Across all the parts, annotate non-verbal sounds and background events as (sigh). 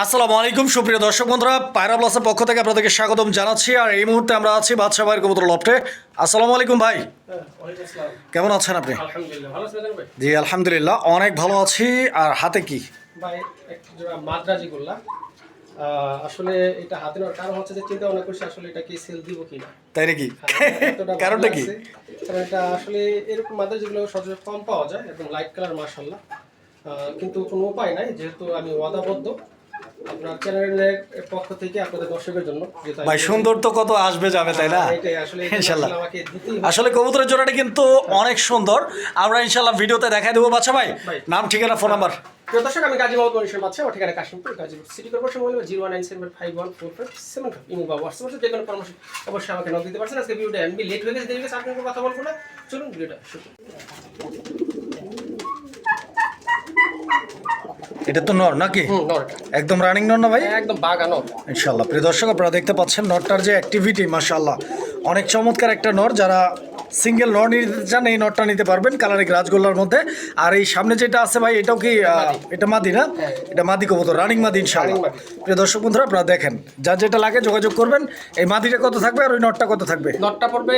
আসসালামু আলাইকুম সুপ্রিয় দর্শক বন্ধুরা। পায়রা প্লাসের পক্ষ থেকে আপনাদেরকে স্বাগতম জানাচ্ছি আর এই মুহূর্তে আমরা আছি বাদশা ভাইয়ের কবুতর লফটে। আসসালামু আলাইকুম ভাই। কেমন আছেন আপনি? জি আলহামদুলিল্লাহ অনেক ভালো আছি। আর হাতে কি? মাদ্রাজি করলাম। আসলে এটা হাতে নেওয়ার কারণ হচ্ছে যে চিন্তা ভাবনা করছি আসলে এটা কি সেল দিব কিনা। তাই নাকি? এতটা (laughs) কারণটা কি? কারণ এটা আসলে এরকম মাদ্রাজিগুলো সচরাচর কম পাওয়া যায় একদম লাইট কালার মার্শাল্লাহ কিন্তু কোনো উপায় নাই যেহেতু আমি ওয়াদাবদ্ধ। আপনার চ্যানেলের পক্ষ থেকে আপনাদের দর্শকের জন্য ভাই সুন্দর তো কত আসবে যাবে তাই না? ইনশাল্লাহ। আসলে কবুতরের জোড়াটা কিন্তু অনেক সুন্দর। আমরা ইনশাল্লাহ ভিডিওতে দেখাই দেবো বাচ্চা ভাই। নাম ঠিকানা ফোন নাম্বার প্রিয় দর্শক আমি গাজী মোহাম্মদ মনীষের বাচ্চা আমার ঠিকানা Kashimpur Gazipur city corporation mobile zero one nine seven five one four five seven five imo বা হোয়াটসঅ্যাপ যে কোনো পরামর্শ অবশ্যই আমাকে নক দিতে পারছেন। আজকে ভিডিওটা আমি লেট হয়ে গেছে দেরি গেছে আপনার কথা বলব না। চলুন ভিডিওটা শুরু করি। এটা তো নর নাকি? একদম রানিং নর না ভাই? একদম বাগানো ইনশাল্লাহ প্রিয় দর্শক আপনারা দেখতে পাচ্ছেন নরটার যে অ্যাক্টিভিটি মাশাল্লাহ অনেক চমৎকার একটা নর যারা সিঙ্গেল নট নিতে চান এই নটটা নিতে পারবেন কালারিক রাজগোল্লার মধ্যে। আর এই সামনে যেটা আছে ভাই এটাও কি এটা মাদি না? হ্যাঁ। এটা মাদি কবুতর রানিং মাদি ইনশাল্লাহ প্রিয় দর্শক বন্ধুরা আপনারা দেখেন যার যেটা লাগে যোগাযোগ করবেন। এই মাদিটা কত থাকবে আর ওই নটটা কত থাকবে? নটটা পড়বে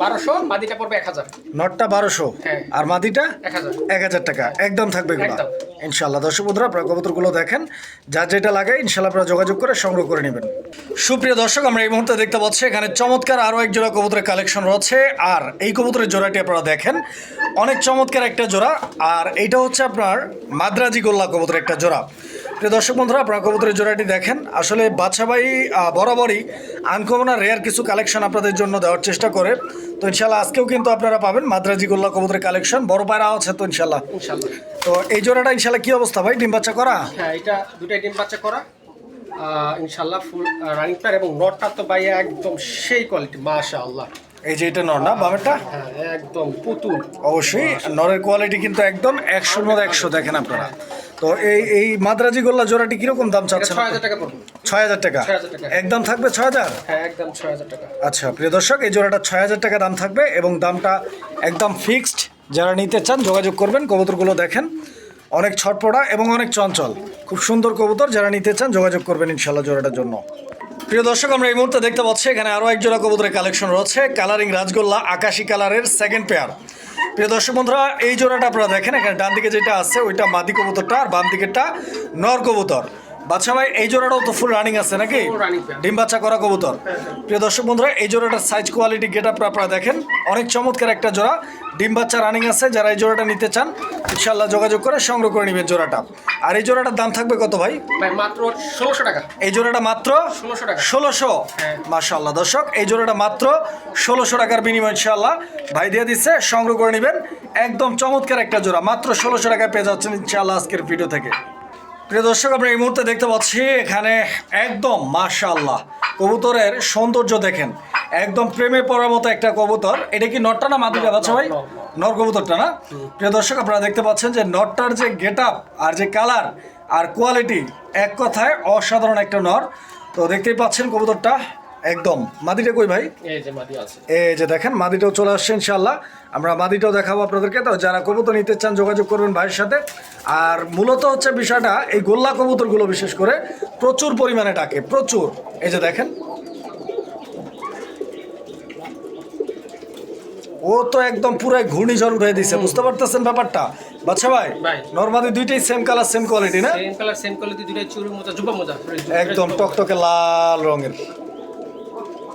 বারোশো মাদিটা পড়বে এক হাজার। নটটা বারোশো। হ্যাঁ। আর মাদিটা? এক হাজার। টাকা। একদম থাকবে এগুলো। একদম। ইনশাল্লাহ দর্শক বন্ধুরা আপনারা কবুতরগুলো দেখেন যার যেটা লাগে ইনশাল্লাহ আপনারা যোগাযোগ করে সংগ্রহ করে নেবেন। সুপ্রিয় দর্শক আমরা এই মুহূর্তে দেখতে পাচ্ছি এখানে চমৎকার আরও এক জোড়া কবুতরের কালেকশন রয়েছে। আর এই কবুতরের জোড়াটি আপনারা দেখেন। অনেক চমৎকার একটা জোড়া। আর এইটা হচ্ছে আপনার মাদ্রাজি গোল্লা কবুতরের একটা জোড়া। প্রিয় দর্শক বন্ধুরা আপনারা কবুতরের জোড়াটি দেখেন। আসলে বাদশাবাই বরাবরই আনকমন আর রেয়ার কিছু কালেকশন আপনাদের জন্য দেওয়ার চেষ্টা করে। তো ইনশাল্লাহ আজকেও কিন্তু আপনারা পাবেন মাদ্রাজি গোল্লা কবুতরের কালেকশন বড় পায়রা আছে তো ইনশাল্লাহ তো এই জোড়াটা ইনশাল্লাহ কি অবস্থা ভাই? ডিম বাচ্চা করা? হ্যাঁ এটা দুটাই ডিম বাচ্চা করা। ইনশাল্লাহ ফুল রানিং প্যার এবং নটটা তো ভাই একদম সেই কোয়ালিটি মাশা আল্লাহ এই যে এটা নর না বামেরটা? হ্যাঁ একদম পুতুল। অবশ্যই নরের কোয়ালিটি কিন্তু একদম একশোর মধ্যে একশো দেখেন আপনারা। তো এই এই মাদ্রাজি গোল্লা জোড়াটি কীরকম দাম চাচ্ছেন ছয় হাজার টাকা পড়বে। ছয় হাজার টাকা? 6,000 টাকা। একদম থাকবে ছয় হাজার? হ্যাঁ একদম ছয় হাজার টাকা। আচ্ছা প্রিয় দর্শক এই জোড়াটা ছয় হাজার টাকা দাম থাকবে এবং দামটা একদম ফিক্সড যারা নিতে চান যোগাযোগ করবেন কবুতরগুলো দেখেন। অনেক ছটপড়া এবং অনেক চঞ্চল। খুব সুন্দর কবুতর যারা নিতে চান যোগাযোগ করবেন ইনশাল্লাহ জোড়াটার জন্য। প্রিয় দর্শক, আমরা এই মুহূর্তে দেখতে পাচ্ছি, এখানে আরও এক জোড়া কবুতরের কালেকশন রয়েছে। কালারিং রাজগোল্লা, আকাশি কালারের সেকেন্ড পেয়ার প্রিয় দর্শক বন্ধুরা, এই জোড়াটা আপনারা দেখেন, এখানে ডান দিকে যেটা আছে, ওইটা মাদি কবুতরটা, আর বাম দিকেরটা নর কবুতর। বাচ্চা ভাই এই জোড়াটাও তো ফুল রানিং আছে নাকি? ডিম বাচ্চা করা কবুতর। প্রিয় দর্শক বন্ধুরা এই জোড়াটার সাইজ কোয়ালিটি গেট আপ আপনারা দেখেন। অনেক চমৎকার একটা জোড়া। ডিম বাচ্চা রানিং আছে যারা এই জোড়াটা নিতে চান ইনশাল্লাহ যোগাযোগ করে সংগ্রহ করে নেবেন জোড়াটা। আর এই জোড়াটার দাম থাকবে কত ভাই? ভাই মাত্র ষোলোশো টাকা। এই জোড়াটা মাত্র ষোলোশো টাকা। ষোলোশো? হ্যাঁ। মাশাল্লাহ দর্শক এই জোড়াটা মাত্র ষোলোশো টাকার বিনিময় ইনশাল্লাহ ভাই দিয়ে দিচ্ছে সংগ্রহ করে নেবেন। একদম চমৎকার একটা জোড়া। মাত্র ষোলোশো টাকায় পেয়ে যাচ্ছেন ইনশাল্লাহ আজকের ভিডিও থেকে। প্রিয় দর্শক আমরা এই মুহূর্তে দেখতে পাচ্ছি এখানে একদম মাশাল্লাহ কবুতরের সৌন্দর্য দেখেন। একদম প্রেমে পড়ার মতো একটা কবুতর। এটা কি নটটা না মাদিটা বাচ্চা ভাই নর, কবুতরটা না? প্রিয় দর্শক আপনারা দেখতে পাচ্ছেন যে নটটার যে গেট আপ আর যে কালার আর কোয়ালিটি এক কথায় অসাধারণ একটা নর। তো দেখতেই পাচ্ছেন কবুতরটা। একদম। মাদিটা কই ভাই? এই যে মাদি আছে। এই যে দেখেন মাদিটাও চলে আসছে ইনশাল্লাহ আমরা মাদিটাও দেখাবো আপনাদেরকে। তো যারা কবুতর নিতে চান যোগাযোগ করবেন ভাইয়ের সাথে। আর মূলত হচ্ছে বিষয়টা এই গোল্লা কবুতরগুলো বিশেষ করে প্রচুর পরিমাণে ডাকে প্রচুর। এই যে দেখেন। ও তো একদম পুরাই ঘূর্ণিঝড় উঠে দিছে বুঝতে পারতেছেন ব্যাপারটা? বাচ্চা ভাই। নর্মালি দুইটাই সেম কালার সেম কোয়ালিটি না? সেম কালার সেম কোয়ালিটি দুটাই চুরি মোজা জুবা মোজা একদম টকটকে লাল রঙের।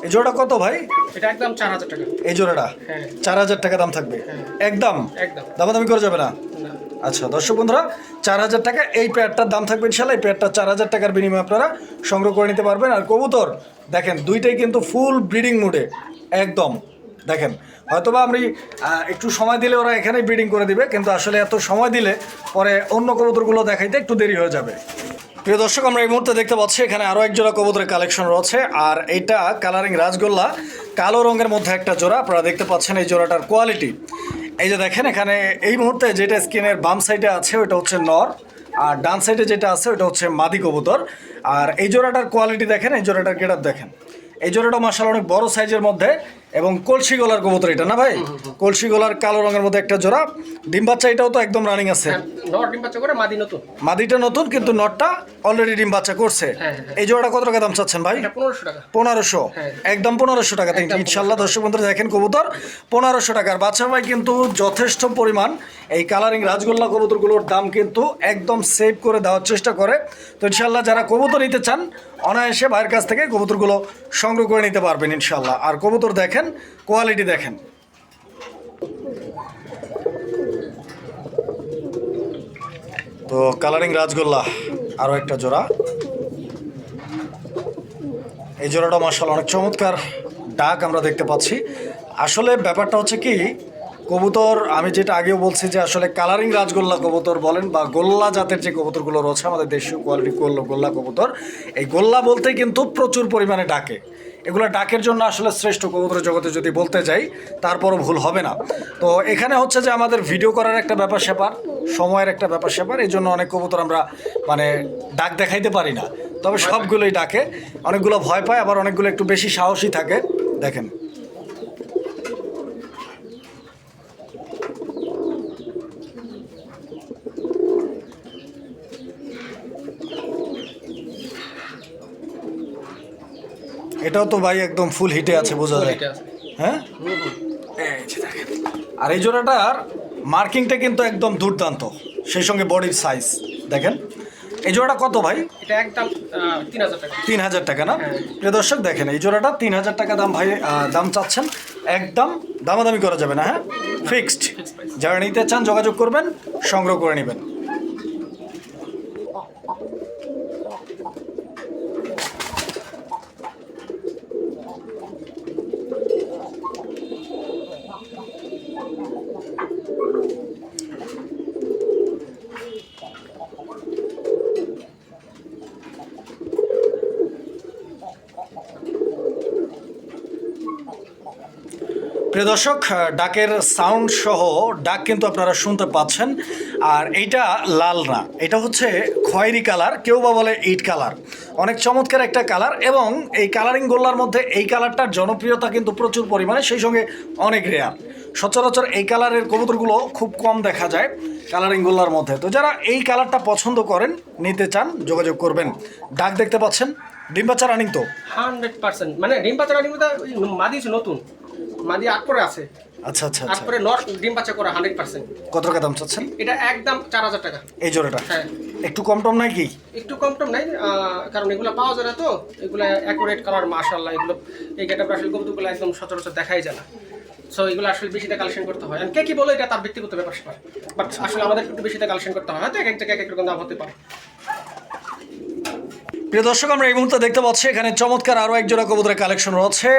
এই জোড়াটা কত ভাই? এটা একদম চার হাজার টাকা। এই জোড়াটা? হ্যাঁ। চার হাজার টাকা দাম থাকবে? একদম? একদম। দামাদামি করা যাবে না? না। আচ্ছা দর্শক বন্ধুরা চার হাজার টাকা এই প্যাডটার দাম থাকবে ইনশাল্লাহ এই প্যাডটা চার হাজার টাকার বিনিময়ে আপনারা সংগ্রহ করে নিতে পারবেন। আর কবুতর দেখেন দুইটাই কিন্তু ফুল ব্রিডিং মুডে একদম। দেখেন হয়তোবা আহ, একটু সময় দিলে ওরা এখানেই ব্রিডিং করে দিবে কিন্তু আসলে এত সময় দিলে পরে অন্য কবুতরগুলো দেখাইতে একটু দেরি হয়ে যাবে। প্রিয় দর্শক আমরা এই মুহূর্তে দেখতে পাচ্ছি এখানে আরও এক জোড়া কবুতরের কালেকশন রয়েছে আর এইটা কালারিং রাজগোল্লা কালো রঙের মধ্যে একটা জোড়া আপনারা দেখতে পাচ্ছেন এই জোড়াটার কোয়ালিটি এই যে দেখেন এখানে এই মুহূর্তে যেটা স্কিনের বাম সাইডে আছে ওটা হচ্ছে নর আর ডান সাইডে যেটা আছে ওটা হচ্ছে মাদি কবুতর। আর এই জোড়াটার কোয়ালিটি দেখেন এই জোড়াটার গেট দেখেন। এই জোড়াটা মাসাল অনেক বড় সাইজের মধ্যে এবং কলসি গলার কবুতর এটা না ভাই? কলসি গলার কালো রঙের মধ্যে একটা জোড়া। ডিম বাচ্চা এটাও তো একদম রানিং আছে। হ্যাঁ, মাদিটা নতুন কিন্তু নটটা অলরেডি ডিম বাচ্চা করছে। হ্যাঁ, হ্যাঁ। এই জোড়াটা কত টাকা দাম চাচ্ছেন ভাই? পনেরোশো। একদম পনেরোশো টাকা ইনশাল্লাহ দর্শক বন্ধুরা দেখেন কবুতর পনেরোশো টাকার। বাচ্চা ভাই কিন্তু যথেষ্ট পরিমাণ এই কালারিং রাজগোল্লা কবুতরগুলোর দাম কিন্তু একদম সেভ করে দেওয়ার চেষ্টা করে। তো ইনশাল্লাহ যারা কবুতর নিতে চান অনায়াসে ভাইয়ের কাছ থেকে কবুতরগুলো সংগ্রহ করে নিতে পারবেন ইনশাল্লাহ আর কবুতর দেখেন কোয়ালিটি দেখেন। তো কালারিং রাজগোল্লা আরও একটা জোড়া। এই জোড়াটা মার্শাল অনেক চমৎকার ডাক আমরা দেখতে পাচ্ছি। আসলে ব্যাপারটা হচ্ছে কি, কবুতর, আমি যেটা আগেও বলছি যে আসলে কালারিং রাজগোল্লা কবুতর বলেন বা গোল্লা জাতের যে কবুতরগুলো রয়েছে আমাদের দেশীয় কোয়ালিটি গোল্লা কবুতর, এই গোল্লা বলতে কিন্তু প্রচুর পরিমাণে ডাকে। এগুলো ডাকের জন্য আসলে শ্রেষ্ঠ কবুতর জগতে যদি বলতে যাই, তারপরও ভুল হবে না। তো এখানে হচ্ছে যে আমাদের ভিডিও করার একটা ব্যাপার স্যাপার, সময়ের একটা ব্যাপার স্যাপার, এই জন্য অনেক কবুতর আমরা মানে ডাক দেখাইতে পারি না। তবে সবগুলোই ডাকে, অনেকগুলো ভয় পায়, আবার অনেকগুলো একটু বেশি সাহসী থাকে। দেখেন। এটাও তো ভাই একদম ফুল হিটে আছে বোঝা যায়। হ্যাঁ? হুম, হুম। এই যে দেখেন। আর এই জোড়াটার মার্কিংটা কিন্তু একদম দুর্দান্ত সেই সঙ্গে বডির সাইজ দেখেন। এই জোড়াটা কত ভাই? এটা একদম তিন হাজার টাকা। না? হ্যাঁ। প্রিয় দর্শক দেখেন এই জোড়াটা তিন হাজার টাকা দাম ভাই দাম চাচ্ছেন। একদম দামাদামি করা যাবে না হ্যাঁ? ফিক্সড যারা নিতে চান যোগাযোগ করবেন সংগ্রহ করে নেবেন। প্রিয় দর্শক ডাকের সাউন্ড সহ ডাক কিন্তু আপনারা শুনতে পাচ্ছেন। আর এইটা লাল না, এটা হচ্ছে খয়েরি কালার, কেউ বা বলে ইট কালার। অনেক চমৎকার একটা কালার এবং এই কালারিং গোল্লার মধ্যে এই কালারটার জনপ্রিয়তা কিন্তু প্রচুর পরিমাণে, সেই সঙ্গে অনেক রেয়ার সচরাচর এই কালারের কবুতরগুলো খুব কম দেখা যায় কালারিং গোল্লার মধ্যে। তো যারা এই কালারটা পছন্দ করেন, নিতে চান, যোগাযোগ করবেন। ডাক দেখতে পাচ্ছেন ডিম রানিং তো। হান্ড্রেড পার্সেন্ট মানে ডিম বাচ্চা ডিম বাচ্চা মাদি নতুন। মাদি আট পরে আছে। আচ্ছা আচ্ছা আট আচ্ছা। পরে নর ডিম বাচ্চা করা হান্ড্রেড পার্সেন্ট। কত টাকা দাম চাচ্ছেন? এটা একদম চার হাজার টাকা। এই জোড়াটা? হ্যাঁ। একটু কম টম নাই কি? একটু কম টম নাই কারণ এগুলো পাওয়া যায় না তো। এগুলো অ্যাকুরেট কালার মাশাল্লাহ এগুলো এই গেটা আসলে কবুতরগুলো একদম সচরাচর দেখাই যায় না। সো এগুলো আসলে বেশিটা কালেকশন করতে হয়। কে কি বলে এটা তার ব্যক্তিগত ব্যাপার বাট আসলে আমাদের একটু বেশিটা কালেকশন করতে হয়। হয়তো এক এক জায়গায় এক এক রকম দাম হতে পারে। প্রিয় দর্শক আমরা এই মুহূর্তে দেখতে পাচ্ছি এখানে চমৎকার আরও এক জোড়া কবুতরের কালেকশন রয়েছে।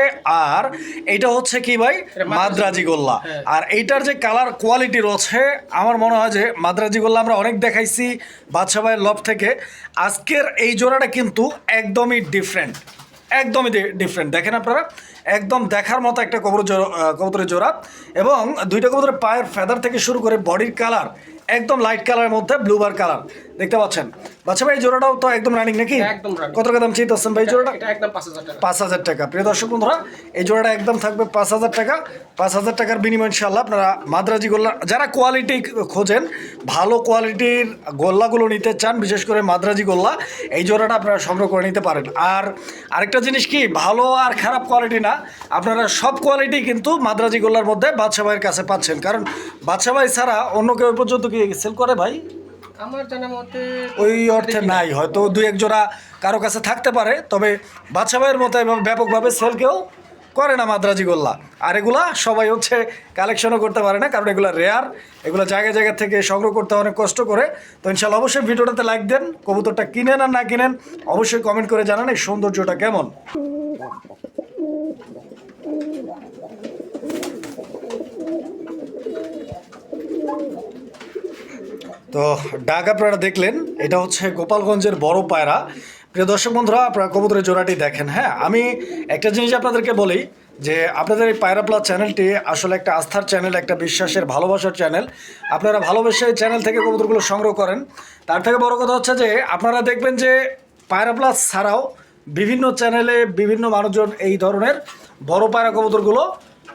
আর এটা হচ্ছে কি ভাই? মাদ্রাজি গোল্লা। হ্যাঁ। আর এইটার যে কালার কোয়ালিটি রয়েছে আমার মনে হয় যে মাদ্রাজি গোল্লা আমরা অনেক দেখাইছি বাদশা ভাইয়ের লব থেকে। আজকের এই জোড়াটা কিন্তু একদমই ডিফারেন্ট একদমই ডিফারেন্ট দেখেন আপনারা একদম দেখার মতো একটা আহ, কবুতরের জোড়া। এবং দুইটা কবুতরের পায়ের ফেদার থেকে শুরু করে বডির কালার একদম লাইট কালারের মধ্যে ব্লুবার কালার দেখতে পাচ্ছেন। বাচ্চা ভাই এই জোড়াটাও তো একদম রানিং নাকি? একদম। কত টাকা দাম চাইতেছেন ভাই জোড়াটা? একদম পাঁচ হাজার টাকা। প্রিয় দর্শক বন্ধুরা এই জোড়াটা একদম থাকবে পাঁচ হাজার টাকা। পাঁচ হাজার টাকার বিনিময় ইনশাল্লাহ আপনারা মাদ্রাজি গোল্লা যারা কোয়ালিটি খোঁজেন ভালো কোয়ালিটির গোল্লাগুলো নিতে চান বিশেষ করে মাদ্রাজি গোল্লা এই জোড়াটা আপনারা সংগ্রহ করে নিতে পারেন। আর আরেকটা জিনিস কি ভালো আর খারাপ কোয়ালিটি না আপনারা সব কোয়ালিটি কিন্তু মাদ্রাজি গোল্লার মধ্যে বাদশা ভাইয়ের কাছে পাচ্ছেন। কারণ বাদশা ভাই ছাড়া অন্য কেউ পর্যন্ত কি সেল করে ভাই? আমার জানা মতে ওই অর্থে নাই হয়তো দুই এক জোড়া কারও কাছে থাকতে পারে তবে বাচ্চা ভাইয়ের মতো ব্যাপকভাবে সেল কেউ করে না মাদ্রাজি গোল্লা। আর এগুলা সবাই হচ্ছে কালেকশনও করতে পারে না কারণ এগুলো রেয়ার এগুলো জায়গায় জায়গা থেকে সংগ্রহ করতে অনেক কষ্ট করে। তো ইনশাল্লাহ অবশ্যই ভিডিওটাতে লাইক দেন কবুতরটা কিনেন আর না কিনেন অবশ্যই কমেন্ট করে জানান এই সৌন্দর্যটা কেমন। তো ডাক আপনারা দেখলেন, এটা হচ্ছে গোপালগঞ্জের বড় পায়রা। প্রিয় দর্শক বন্ধুরা, আপনারা কবুতরের জোড়াটি দেখেন হ্যাঁ? আমি একটা জিনিস আপনাদেরকে বলি, যে আপনাদের এই পায়রা প্লাস চ্যানেলটি আসলে একটা আস্থার চ্যানেল, একটা বিশ্বাসের ভালোবাসার চ্যানেল। আপনারা ভালোবেসে চ্যানেল থেকে কবুতরগুলো সংগ্রহ করেন। তার থেকে বড় কথা হচ্ছে যে, আপনারা দেখবেন যে পায়রা প্লাস ছাড়াও বিভিন্ন চ্যানেলে বিভিন্ন মানুষজন এই ধরনের বড় পায়রা কবুতরগুলো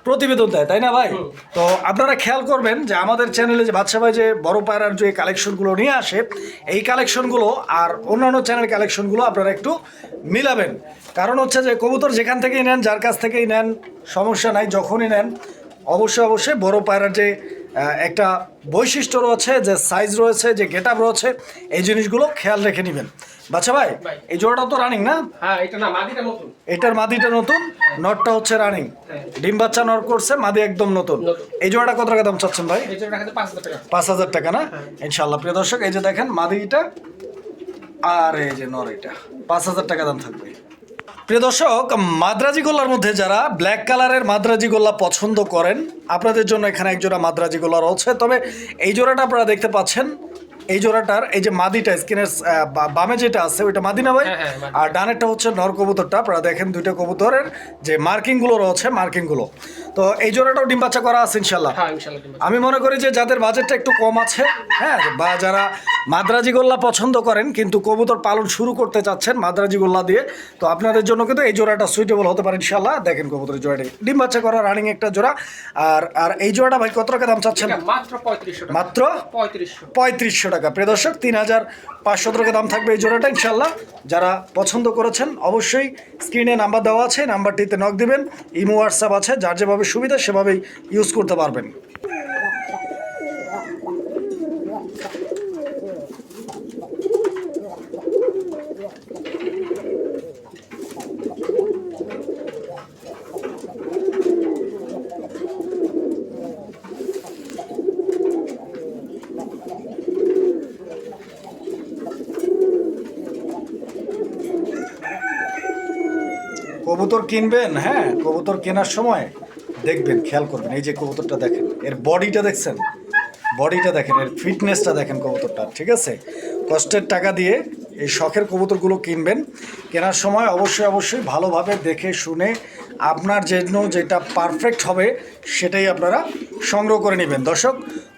প্রতিবেদন দেয় তাই না ভাই? তো আপনারা খেয়াল করবেন যে আমাদের চ্যানেলে যে বাদশা ভাই যে বড় পায়রার যে কালেকশনগুলো নিয়ে আসে এই কালেকশনগুলো আর অন্যান্য চ্যানেল কালেকশনগুলো আপনারা একটু মিলাবেন। কারণ হচ্ছে যে কবুতর যেখান থেকেই নেন যার কাছ থেকেই নেন সমস্যা নাই যখনই নেন অবশ্যই অবশ্যই বড় পায়রার যে একটা বৈশিষ্ট্য রয়েছে যে সাইজ রয়েছে যে গেট আপ রয়েছে এই জিনিসগুলো খেয়াল রেখে নেবেন। বাচ্চা ভাই। এই জোড়াটাও তো রানিং না? হ্যাঁ এটার মাদিটা নতুন নটটা হচ্ছে রানিং হ্যাঁ। ডিম বাচ্চা নর করছে মাদি একদম নতুন। এই জোড়াটা কত টাকা দাম চাচ্ছেন ভাই? পাঁচ হাজার টাকা। না? ইনশাল্লাহ প্রিয় দর্শক এই যে দেখেন মাদিটা আর এই যে নর এটা পাঁচ হাজার টাকা দাম থাকবে। প্রিয় দর্শক, মাদ্রাজি গোল্লার মধ্যে যারা ব্ল্যাক কালারের মাদ্রাজি গোল্লা পছন্দ করেন, আপনাদের জন্য এখানে একজোড়া মাদ্রাজি গোল্লা রয়েছে। তবে এই জোড়াটা আপনারা দেখতে পাচ্ছেন এই জোড়াটার এই যে মাদিটা স্কিনের বামে যেটা আছে ওইটা মাদি না ভাই? হ্যাঁ, হ্যাঁ। আর ডানেরটা হচ্ছে নর কবুতরটা আপনারা দেখেন দুইটা কবুতরের যে মার্কিংগুলো রয়েছে মার্কিংগুলো। তো এই জোড়াটাও ডিম বাচ্চা করা আছে ইনশাল্লাহ হ্যাঁ আমি মনে করি যে যাদের বাজেটটা একটু কম আছে হ্যাঁ বা যারা মাদ্রাজি গোল্লা পছন্দ করেন কিন্তু কবুতর পালন শুরু করতে চাচ্ছেন মাদ্রাজি গোল্লা দিয়ে তো আপনাদের জন্য কিন্তু এই জোড়াটা সুইটেবল হতে পারে ইনশাল্লাহ দেখেন কবুতরের জোড়াটি। ডিম বাচ্চা করা রানিং একটা জোড়া। আর আর এই জোড়াটা ভাই কত টাকা দাম চাচ্ছেন? মাত্র পঁয়ত্রিশশো মাত্র পঁয়ত্রিশশো। পঁয়ত্রিশশো টাকা। প্রিয় দর্শক, তিন হাজার পাঁচশো টাকা দাম থাকবে এই জোড়াটা ইনশাল্লাহ যারা পছন্দ করেছেন, অবশ্যই স্ক্রিনে নাম্বার দেওয়া আছে, নাম্বারটিতে নক দিবেন। ইমো, হোয়াটসঅ্যাপ আছে, যার যেভাবে সুবিধা সেভাবেই ইউজ করতে পারবেন কবুতর কিনবেন হ্যাঁ কবুতর কেনার সময় দেখবেন, খেয়াল করবেন। এই যে কবুতরটা দেখেন, এর বডিটা দেখছেন? বডিটা দেখেন, এর ফিটনেসটা দেখেন কবুতরটা ঠিক আছে? কষ্টের টাকা দিয়ে এই শখের কবুতরগুলো কিনবেন। কেনার সময় অবশ্যই অবশ্যই ভালোভাবে দেখে শুনে আপনার জন্য যেটা পারফেক্ট হবে, সেটাই আপনারা সংগ্রহ করে নেবেন। দর্শক,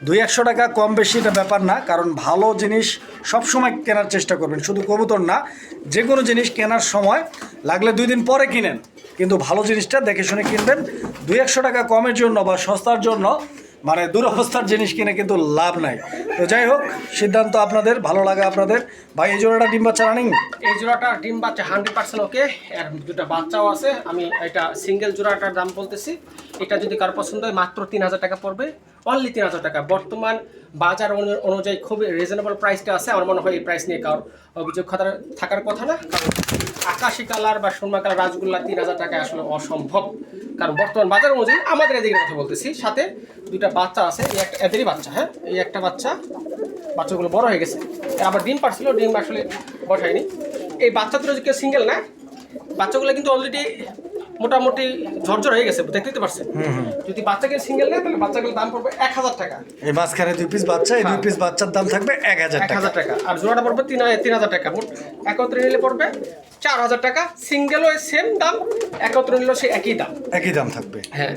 দুই একশো টাকা কম বেশি এটা ব্যাপার না, কারণ ভালো জিনিস সবসময় কেনার চেষ্টা করবেন। শুধু কবুতর না, যে কোনো জিনিস কেনার সময় লাগলে দুই দিন পরে কিনেন। কিন্তু ভালো জিনিসটা দেখে শুনে কিনবেন। দুই একশো টাকা কমের জন্য বা সস্তার জন্য মানে দুরবস্থার জিনিস কিনে কিন্তু লাভ নাই। তো যাই হোক, সিদ্ধান্ত আপনাদের, ভালো লাগে আপনাদের। ভাই, এই জোড়াটা ডিম বাচ্চা রানিং এই জোড়াটা ডিম বাচ্চা হান্ড্রেড পার্সেন্ট ওকে আর দুটা বাচ্চাও আছে। আমি এটা সিঙ্গেল জোড়াটার দাম বলতেছি। এটা যদি কারও পছন্দ হয়, মাত্র তিন হাজার টাকা পড়বে। অনলি তিন হাজার টাকা। বর্তমান বাজার অনুযায়ী খুবই রিজনেবল প্রাইসটা আছে। আমার মনে হয় এই প্রাইস নিয়ে কারোর অভিযোগ থাকার কথা না। কারণ আকাশি কালার বা সুরমা কালার রাজগোল্লা তিন হাজার টাকায় আসলে অসম্ভব। কারণ বর্তমান বাজার অনুযায়ী আমাদের এদিকে কথা বলতেছি। সাথে দুটা বাচ্চা আছে। এদেরই বাচ্চা হ্যাঁ? এই একটা বাচ্চা বাচ্চাগুলো বড় হয়ে গেছে। আবার ডিম পারছিল ডিম আসলে বসায়নি। এই বাচ্চা দুটো যে কেউ সিঙ্গেল না বাচ্চাগুলো কিন্তু অলরেডি মোটামুটি ঝরঝর হয়ে গেছে দেখতে পারছেন। যদি বাচ্চাকে সিঙ্গেল নেয় তাহলে বাচ্চাগুলোর দাম পড়বে এক হাজার টাকা। এই মাঝখানে দুই পিস বাচ্চা এই দুই পিস বাচ্চার দাম থাকবে এক হাজার এক হাজার টাকা। আর জোড়াটা পড়বে তিন তিন হাজার টাকা। মোট একত্রে নিলে পড়বে চার হাজার টাকা। সিঙ্গেল ওই সেম দাম একত্রে নিলেও সে একই দাম। একই দাম থাকবে। হ্যাঁ।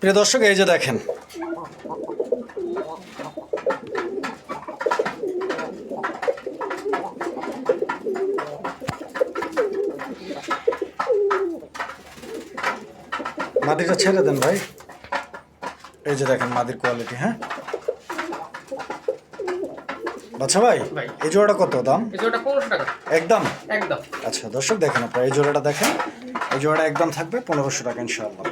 প্রিয় দর্শক এই যে দেখেন মাদিটা ছেড়ে দেন ভাই। এই যে দেখেন মাদির কোয়ালিটি হ্যাঁ? আচ্ছা ভাই। এই জোড়াটা কত দাম? একদম? একদম। আচ্ছা দর্শক দেখেন আপনারা এই জোড়াটা দেখেন এই জোড়াটা একদম থাকবে পনেরোশো টাকা সাদা।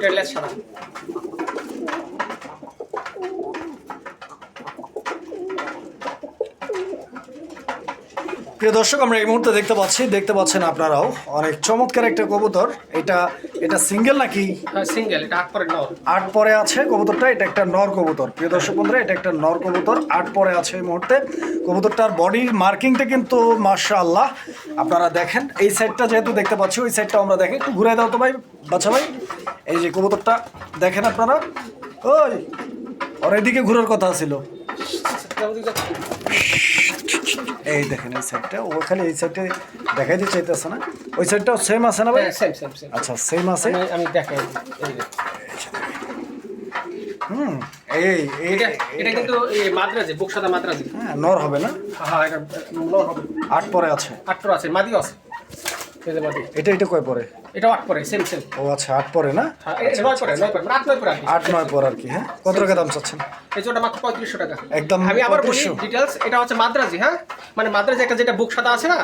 প্রিয় দর্শক আমরা এই মুহূর্তে দেখতে পাচ্ছি দেখতে পাচ্ছেন আপনারাও অনেক চমৎকার একটা কবুতর। এটা এটা সিঙ্গেল নাকি? হ্যাঁ সিঙ্গেল এটা আট পরে নর। আট পরে আছে কবুতরটা এটা একটা নর কবুতর। প্রিয় দর্শক বন্ধুরা এটা একটা নর কবুতর আট পরে আছে এই মুহূর্তে। কবুতরটার বডির মার্কিংটা কিন্তু মার্শা আল্লাহ আপনারা দেখেন এই সাইডটা যেহেতু দেখতে পাচ্ছি ওই সাইডটা আমরা দেখি। একটু ঘুরে দাও তো ভাই বাচ্চা ভাই। এই যে কবুতরটা দেখেন আপনারা। ওই ওর এদিকে ঘুরার কথা ছিল। এই দেখেন এই সাইডটা ও খালি এই সাইডটা দেখাইতে চাইতেছে না। ওই সাইডটাও সেম আছে না ভাই? সেম সেম সেম আচ্ছা সেম আছে? আমি আমি দেখাই হুম এই এটা এটা কিন্তু এই মাদ্রাজি বুক সাদা মাদ্রাজি। হ্যাঁ নর হবে না? হ্যাঁ এটা নর হবে। আট পরে আছে। আছে মাদিও আছে। মাদি এটা এটা কয় পরে? এটা আট পরে সেম সেম ও আচ্ছা আট পরে না? নয় পরে নয় পরে আট নয় পরে আর কি। আট নয় পর আর কি হ্যাঁ? কত টাকা দাম চাচ্ছেন? এই মাত্র পঁয়ত্রিশশো টাকা। একদম আমি আবার বলি ডিটেলস এটা হচ্ছে মাদ্রাজি হ্যাঁ? মানে মাদ্রাজি একটা যেটা বুক সাদা আছে না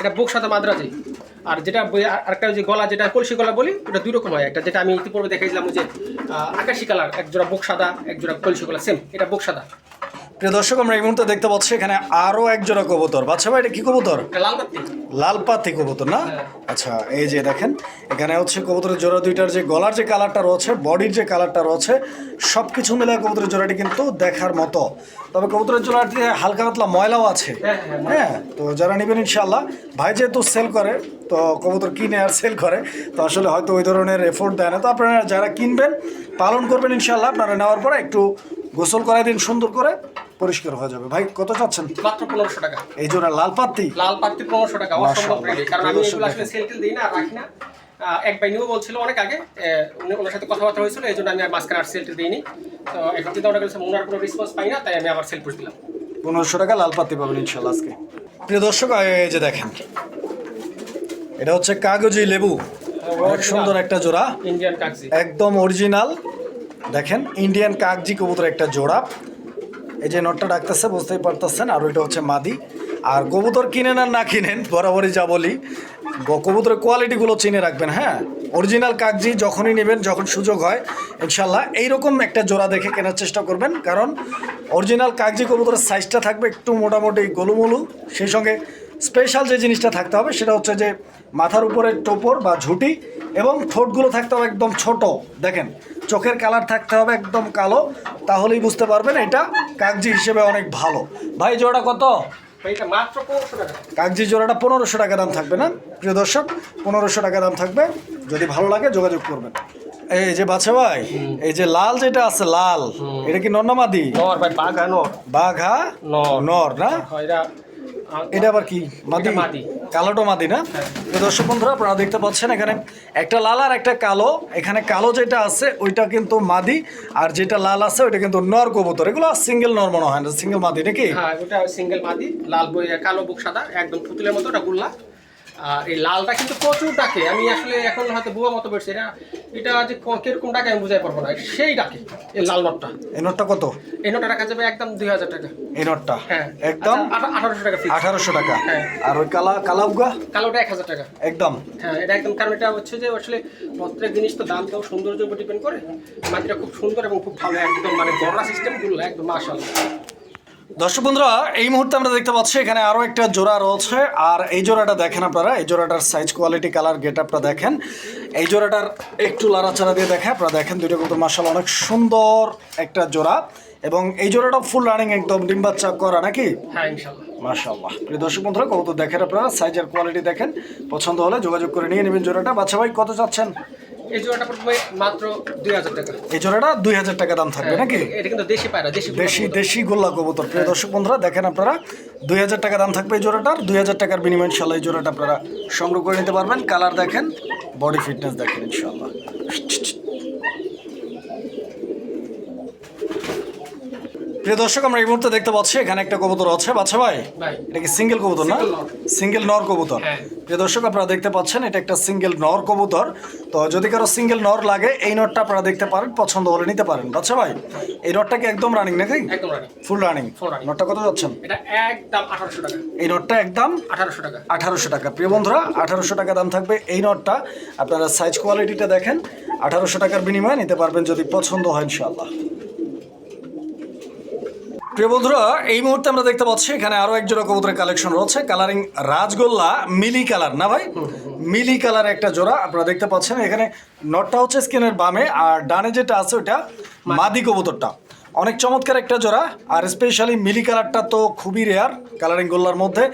এটা বুক সাদা মাদ্রাজি। আর যেটা আরেকটা যে গলা যেটা কলসি গলা বলি ওটা দুই রকম হয় একটা যেটা আমি ইতিপূর্বে দেখাইছিলাম ওই যে আকাশি কালার এক জোড়া বুক সাদা এক জোড়া কলসি গলা সেম এটা বুক সাদা। প্রিয় দর্শক আমরা এই মুহূর্তে দেখতে পাচ্ছি এখানে আরও এক জোড়া কবুতর। বাচ্চা ভাই এটা কি কবুতর? এটা লাল বাতি লাল কবুতর না? হ্যাঁ। আচ্ছা এই যে দেখেন এখানে হচ্ছে কবুতরের জোড়া দুইটার যে গলার যে কালারটা রয়েছে বডির যে কালারটা রয়েছে সব কিছু মিলে কবুতরের জোড়াটি কিন্তু দেখার মতো। তবে কবুতরের জোড়াটিতে হালকা পাতলা ময়লাও আছে। হ্যাঁ, হ্যাঁ, হ্যাঁ তো যারা নেবেন ইনশাল্লাহ ভাই যেহেতু সেল করে তো কবুতর কিনে আর সেল করে তো আসলে হয়তো ওই ধরনের এফোর্ট দেয় না। তো আপনারা যারা কিনবেন পালন করবেন ইনশাল্লাহ আপনারা নেওয়ার পরে একটু গোসল করাই দিন সুন্দর করে। পরিষ্কার হয়ে যাবে। ভাই কত চাচ্ছেন? মাত্র পনেরোশো টাকা। এই জোড়া লাল পাত্তি লাল পাত্তি পনেরোশো টাকা অসম্ভব রেডি কারণ আমি এগুলো আসলে সেল টেল দিই না রাখি না। এক ভাই বলছিল অনেক আগে উনি ওনার সাথে কথাবার্তা হয়েছিল এই জন্য আমি আর মাঝখানে আর সেল দিইনি। তো এখন কিন্তু ওনার কাছে ওনার কোনো রেসপন্স পাই না তাই আমি আবার সেল করে দিলাম। পনেরোশো টাকা লাল পাতি পাবেন ইনশাল্লাহ আজকে। প্রিয় দর্শক এই যে দেখেন এটা হচ্ছে কাগজি লেবু। অনেক সুন্দর একটা জোড়া। ইন্ডিয়ান কাকজি একদম অরিজিনাল দেখেন ইন্ডিয়ান কাগজি কবুতর একটা জোড়া। এই যে নটটা ডাকতেছে, বুঝতেই পারতেছেন। আর ওইটা হচ্ছে মাদি। আর কবুতর কিনেন আর না কিনেন, বরাবরই যা বলি কবুতরের কোয়ালিটিগুলো চিনে রাখবেন হ্যাঁ? অরিজিনাল কাগজি যখনই নেবেন, যখন সুযোগ হয়, ইনশাল্লাহ এইরকম একটা জোড়া দেখে কেনার চেষ্টা করবেন। কারণ অরিজিনাল কাগজি কবুতরের সাইজটা থাকবে একটু মোটামুটি গোলুমলু। সেই সঙ্গে স্পেশাল যে জিনিসটা থাকতে হবে, সেটা হচ্ছে যে মাথার উপরে টোপর বা ঝুঁটি এবং ঠোঁটগুলো থাকতে হবে একদম ছোট। দেখেন চোখের কালার থাকতে হবে একদম কালো তাহলেই বুঝতে পারবেন এটা কাগজি হিসেবে অনেক ভালো। ভাই জোড়া কত? কাগজি জোড়াটা পনেরোশো টাকা দাম থাকবে না? প্রিয় দর্শক পনেরোশো টাকা দাম থাকবে। যদি ভালো লাগে যোগাযোগ করবেন। এই যে বাচ্চা ভাই এই যে লাল যেটা আছে লাল এটা কি নন্নামাদি নর ভাই বাঘা নর। বাঘা নর। নর না? হয় এটা আবার কি? মাদি? কালোটা মাদি না? দর্শক বন্ধুরা আপনারা দেখতে পাচ্ছেন এখানে একটা লাল আর একটা কালো। এখানে কালো যেটা আছে ওইটা কিন্তু মাদি আর যেটা লাল আছে ওইটা কিন্তু নর কবুতর। এগুলো সিঙ্গেল নর মনে হয় না সিঙ্গেল মাদি নাকি? হ্যাঁ ওটা সিঙ্গেল মাদি লাল কালো বুক সাদা একদম পুতুলের মতো ওটা গুল্লা। আর এই লালটা কিন্তু প্রচুর ডাকে। আমি আসলে এখন হয়তো বুয়া মতো বেরছি এটা এটা যে কীরকম ডাকে আমি বুঝাই পারব না। সেই ডাকে এই লাল নটটা। এই নটটা কত? এই নটটা রাখা যাবে একদম দুই হাজার টাকা। এই নটটা? হ্যাঁ। একদম? আঠারোশো টাকা আঠারোশো টাকা। হ্যাঁ। আর ওই কালা কালাউগা কালোটা এক হাজার টাকা। একদম। হ্যাঁ এটা একদম কারণ এটা হচ্ছে যে আসলে প্রত্যেক জিনিস তো দাম তো সৌন্দর্যের উপর ডিপেন্ড করে। মাটিটা খুব সুন্দর এবং খুব ভালো একদম মানে গড়া সিস্টেমগুলো একদম মাশাল দর্শক বন্ধুরা এই মুহূর্তে আমরা দেখতে পাচ্ছি এখানে আরও একটা জোড়া রয়েছে। আর এই জোড়াটা দেখেন আপনারা এই জোড়াটার সাইজ কোয়ালিটি কালার গেট আপটা দেখেন। এই জোড়াটার একটু লাড়াচাড়া দিয়ে দেখে আপনারা দেখেন দুইটা কত মার্শাল অনেক সুন্দর একটা জোড়া। এবং এই জোড়াটা ফুল রানিং একদম ডিম বাচ্চা করা নাকি? হ্যাঁ মাশাল্লাহ প্রিয় দর্শক বন্ধুরা কত দেখেন আপনারা সাইজের কোয়ালিটি দেখেন। পছন্দ হলে যোগাযোগ করে নিয়ে নেবেন জোড়াটা। বাচ্চা ভাই কত চাচ্ছেন? এই জোড়াটা পড়বে মাত্র দুই হাজার টাকা। এই জোড়াটা দুই হাজার টাকা দাম থাকবে নাকি? এটা কিন্তু দেশি পায়রা দেশি দেশি দেশি গোল্লা কবুতর। প্রিয় দর্শক বন্ধুরা দেখেন আপনারা দুই হাজার টাকা দাম থাকবে এই জোড়াটার। দুই হাজার টাকার বিনিময়ে ইনশাল্লাহ এই জোড়াটা আপনারা সংগ্রহ করে নিতে পারবেন। কালার দেখেন বডি ফিটনেস দেখেন ইনশাল্লাহ প্রিয় দর্শক আমরা এই মুহূর্তে দেখতে পাচ্ছি এখানে একটা কবুতর আছে। বাচ্চা ভাই এটা কি সিঙ্গেল কবুতর না? সিঙ্গেল নর। কবুতর। হ্যাঁ। প্রিয় দর্শক আপনারা দেখতে পাচ্ছেন এটা একটা সিঙ্গেল নর কবুতর। তো যদি কারও সিঙ্গেল নর লাগে এই নটটা আপনারা দেখতে পারেন পছন্দ হলে নিতে পারেন। বাচ্চা ভাই এই নটটা কি একদম রানিং নাকি? Full running. নটটা কত যাচ্ছেন? এই নটটা একদম আঠারোশো টাকা। আঠারোশো টাকা। প্রিয় বন্ধুরা আঠারোশো টাকা দাম থাকবে এই নটটা আপনারা সাইজ কোয়ালিটিটা দেখেন আঠারোশো টাকার বিনিময়ে নিতে পারবেন যদি পছন্দ হয় ইনশাল্লাহ প্রিয় বন্ধুরা এই মুহূর্তে আমরা দেখতে পাচ্ছি এখানে আরও এক জোড়া কবুতরের কালেকশন রয়েছে। কালারিং রাজগোল্লা মিলি কালার না ভাই? মিলি কালার একটা জোড়া আপনারা দেখতে পাচ্ছেন। এখানে নটটা হচ্ছে স্কিনের বামে আর ডানে যেটা আছে ওটা মাদি। কবুতরটা। অনেক চমৎকার একটা জোড়া আর স্পেশালি মিলি কালারটা তো খুবই রেয়ার কালারিং গোল্লার মধ্যে।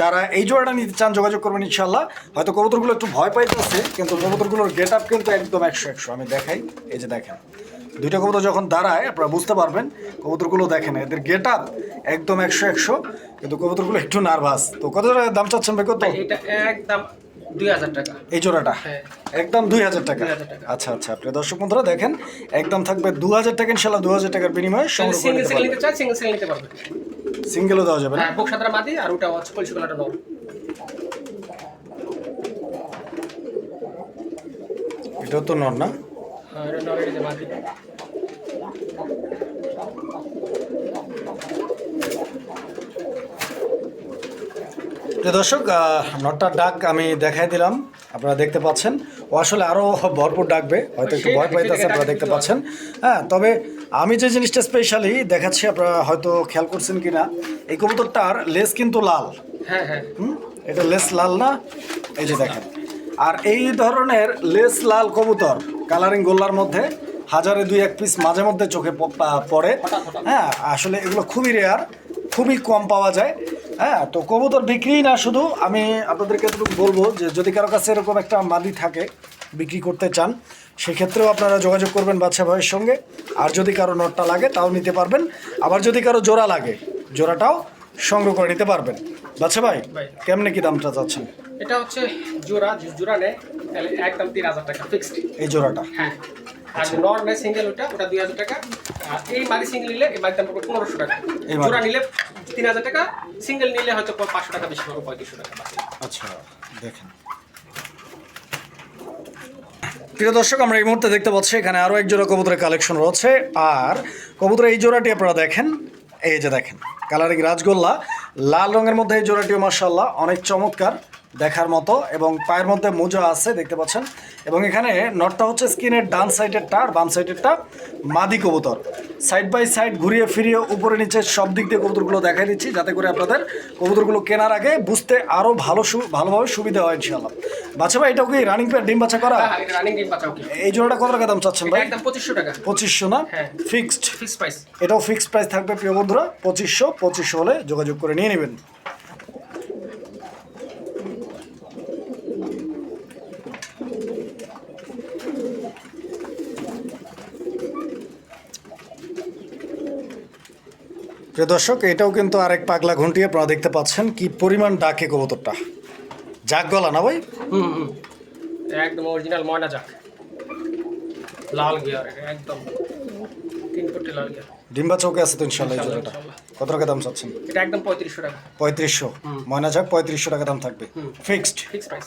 যারা এই জোড়াটা নিতে চান যোগাযোগ করবেন ইনশাল্লাহ হয়তো কবুতরগুলো একটু ভয় পাইতেছে কিন্তু কবুতরগুলোর গেট আপ কিন্তু একদম একশো একশো। আমি দেখাই এই যে দেখেন। দুইটা কবুতর যখন দাঁড়ায় আপনারা বুঝতে পারবেন কবুতরগুলো দেখেন এদের গেট আপ একদম একশো একশো কিন্তু কবুতরগুলো একটু নার্ভাস তো কত টাকা দাম চাচ্ছেন ভাই কত? এটা একদম টাকা। এই জোড়াটা? হ্যাঁ। একদম দুই হাজার টাকা। আচ্ছা আচ্ছা আপনি দর্শক বন্ধুরা দেখেন একদম থাকবে দু হাজার টাকা ইনশাল্লাহ দু হাজার টাকার বিনিময়ে সংগ্রহ করে সিঙ্গেল নিতে পারবেন। সিঙ্গেলও দেওয়া যাবে না? বুক সাদা মাদি আর ওটা হচ্ছে কলসি কলাটা নর এটাও তো নর না? দর্শক নটটার ডাক আমি দেখাই দিলাম। আপনারা দেখতে পাচ্ছেন। ও আসলে আরও ভরপুর ডাকবে। হয়তো একটু ভয় পাইতেছে আপনারা দেখতে পাচ্ছেন। হ্যাঁ তবে আমি যে জিনিসটা স্পেশালি দেখাচ্ছি আপনারা হয়তো খেয়াল করছেন কি না এই কবুতরটার লেস কিন্তু লাল। হ্যাঁ হ্যাঁ। হুম? এটা লেস লাল না? এই যে দেখেন। আর এই ধরনের লেস লাল কবুতর কালারিং গোল্লার মধ্যে হাজারে দুই এক পিস মাঝে মধ্যে চোখে পড়ে। হ্যাঁ আসলে এগুলো খুবই রেয়ার খুবই কম পাওয়া যায়। হ্যাঁ তো কবুতর বিক্রি না শুধু আমি আপনাদেরকে এতটুকু বলব যে যদি কারও কাছে এরকম একটা মাদি থাকে বিক্রি করতে চান সেক্ষেত্রেও আপনারা যোগাযোগ করবেন বাচ্চা ভাইয়ের সঙ্গে। আর যদি কারও নটটা লাগে তাও নিতে পারবেন। আবার যদি কারও জোড়া লাগে জোড়াটাও সংগ্রহ করে নিতে পারবেন। বাচ্চা ভাই। কেমনে কি দামটা চাচ্ছেন এটা হচ্ছে জোড়া জোড়া নেয় তাহলে একদম তিন হাজার টাকা ফিক্সড এই জোড়াটা? হ্যাঁ। আর নর নেয় সিঙ্গেল ওটা ওটা দুই হাজার টাকা। আর এই মাদি সিঙ্গেল নিলে এই মাদির দাম পড়বে পনেরোশো টাকা। এই। জোড়া নিলে তিন হাজার টাকা সিঙ্গেল নিলে হয়তো পাঁচশো টাকা বেশি পাবো পঁয়ত্রিশশো টাকা আচ্ছা দেখেন। প্রিয় দর্শক আমরা এই মুহূর্তে দেখতে পাচ্ছি এখানে আরও এক জোড়া কবুতরের কালেকশন রয়েছে। আর কবুতরের এই জোড়াটি আপনারা দেখেন এই যে দেখেন কালারিং রাজগোল্লা। লাল রঙের মধ্যে এই জোড়াটিও মার্শাল্লাহ অনেক চমৎকার। দেখার মতো এবং পায়ের মধ্যে মোজা আছে দেখতে পাচ্ছেন। এবং এখানে নটটা হচ্ছে স্কিনের ডান সাইডেরটা আর বাম সাইডেরটা মাদি কবুতর। সাইড বাই সাইড ঘুরিয়ে ফিরিয়ে উপরে নিচে সব দিক দিয়ে কবুতরগুলো দেখাই দিচ্ছি যাতে করে আপনাদের কবুতরগুলো কেনার আগে বুঝতে আরও ভালো সু- ভালোভাবে সুবিধা হয় ইনশাল্লাহ বাচ্চা ভাই এটাও কি রানিং পেয়ার ডিম বাচ্চা করা? হ্যাঁ কি এই জোড়াটা কত টাকা দাম চাচ্ছেন ভাই? একদম পঁচিশশো টাকা। পঁচিশশো না? হ্যাঁ। ফিক্সড প্রাইস এটাও ফিক্সড প্রাইস থাকবে প্রিয় বন্ধুরা। পঁচিশশো পঁচিশশো হলে যোগাযোগ করে নিয়ে নেবেন। প্রিয় দর্শক এটাও কিন্তু আরেক পাগলা ঘন্টি আপনারা দেখতে পাচ্ছেন কি পরিমাণ ডাকে কবুতরটা। জাগ গলা না ভাই? হুম একদম অরিজিনাল ময়না যাক। লাল গিয়ার একদম। তিন কোটি লাল গিয়ার। ডিম্বা চৌকে আছে তো ইনশাল্লাহ জোড়াটা কত টাকা দাম চাচ্ছেন? এটা একদম পঁয়ত্রিশশো টাকা। পঁয়ত্রিশশো। ময়না যাক পঁয়ত্রিশশো টাকা দাম থাকবে। ফিক্সড। Fix price.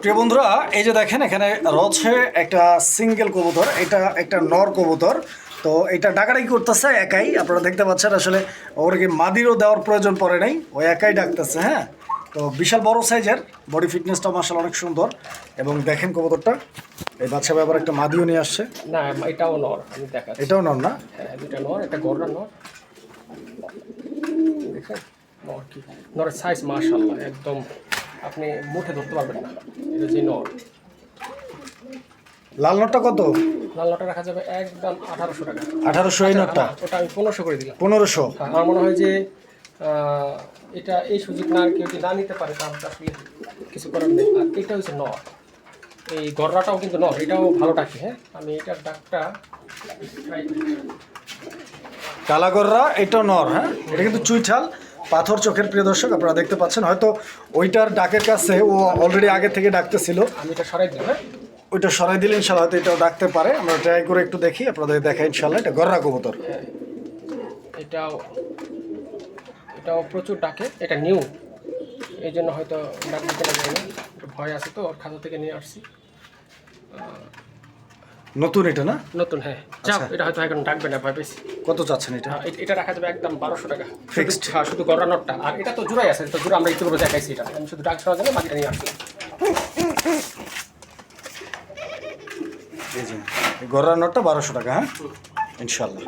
প্রিয় বন্ধুরা এই যে দেখেন এখানে রয়েছে একটা সিঙ্গেল কবুতর এটা একটা নর কবুতর। তো এটা ডাকাডাকি করতেছে একাই। আপনারা দেখতে পাচ্ছেন আসলে ওর কি মাদিরও দেওয়ার প্রয়োজন পড়ে নাই। ও একাই ডাকতেছে হ্যাঁ? তো বিশাল বড় সাইজের। বডি ফিটনেসটা মার্শাল অনেক সুন্দর। এবং দেখেন কবুতরটা। এই বাচ্চা ব্যাপার একটা মাদিও নিয়ে আসছে। না এটাও নর আমি দেখা এটাও নর না? হ্যাঁ দুটা নর গররা নর। দেখেন নর কি? নরের সাইজ মাশাল্লাহ একদম আপনি মুঠে ধরতে পারবেন না। এটা যে নর। লাল নটটা কত? লাল নটা রাখা যাবে একদম আঠারোশো টাকা। আঠারোশো এই নটটা? হ্যাঁ, ওটা আমি পনেরোশো করে দিলাম। পনেরোশো। আমার মনে হয় যে এটা এই সুযোগ না কেউ যদি না নিতে পারে তাহলে তো আসলে কিছু করার নেই। আর এটা হচ্ছে নর। এই গররাটাও কিন্তু নর এটাও ভালো ডাকে হ্যাঁ? আমি এটার ডাকটা। কালাগররা এটা নর হ্যাঁ? এটা কিন্তু চুইঠাল পাথর চোখের প্রিয় দর্শক আপনারা দেখতে পাচ্ছেন। হয়তো ওইটার ডাকের কাছে ও অলরেডি আগে থেকে ডাকতেছিল। আমি এটা সরাই দিই হ্যাঁ? ওইটা সরাই দিলে ইনশাল্লাহ হয়তো এটাও ডাকতে পারে। আমরা ট্রাই করে একটু দেখি আপনাদের দেখাই ইনশাল্লাহ। এটা গররা কবুতর। এটাও এটাও প্রচুর ডাকে এটা নিউ। এই জন্য হয়তো ডাক দিতে লাগে না। একটু ভয় আছে তো ওর খাতা থেকে নিয়ে আসছি। নতুন এটা না? নতুন হ্যাঁ। যাও আচ্ছা। এটা হয়তো এখন ডাকবে না ভয় পেয়েছি কত চাচ্ছেন এটা? হ্যাঁ, এটা রাখা যাবে একদম বারোশো টাকা. শুধু- হ্যাঁ শুধু গড়া নটটা। আর এটা তো জোড়াই আছে তো জোড়া আমরা করে দেখাইছি এটা। আমি শুধু ডাক শোনার জন্য বাকিটা নিয়ে আসছি। এই নটটা বারোশো টাকা হ্যাঁ? ইনশাল্লাহ।